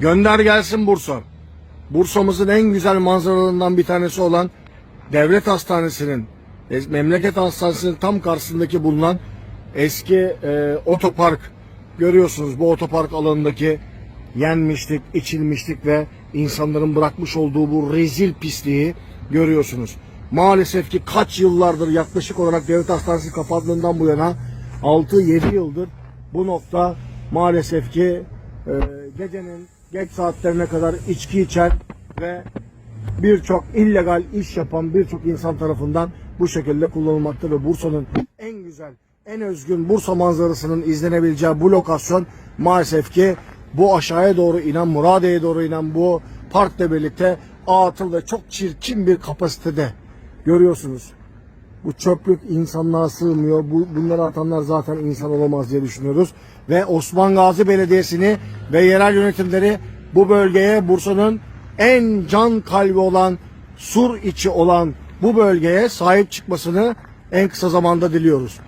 Gönder gelsin Bursa. Bursa'mızın en güzel manzaralarından bir tanesi olan Devlet Hastanesi'nin, e, Memleket Hastanesi'nin tam karşısındaki bulunan eski e, otopark görüyorsunuz. Bu otopark alanındaki yenmişlik, içilmişlik ve insanların bırakmış olduğu bu rezil pisliği görüyorsunuz. Maalesef ki kaç yıllardır yaklaşık olarak devlet hastanesi kapattığından bu yana 6-7 yıldır bu nokta maalesef ki e, gecenin geç saatlerine kadar içki içen ve birçok illegal iş yapan birçok insan tarafından bu şekilde kullanılmakta ve Bursa'nın en güzel, en özgün Bursa manzarasının izlenebileceği bu lokasyon maalesef ki bu aşağıya doğru inen, Muradiye'ye doğru inen bu parkla birlikte atıl ve çok çirkin bir kapasitede görüyorsunuz. Bu çöplük insanlığa sığmıyor. Bu, bunları atanlar zaten insan olamaz diye düşünüyoruz. Ve Osman Gazi Belediyesi'ni ve yerel yönetimleri bu bölgeye Bursa'nın en can kalbi olan, sur içi olan bu bölgeye sahip çıkmasını en kısa zamanda diliyoruz.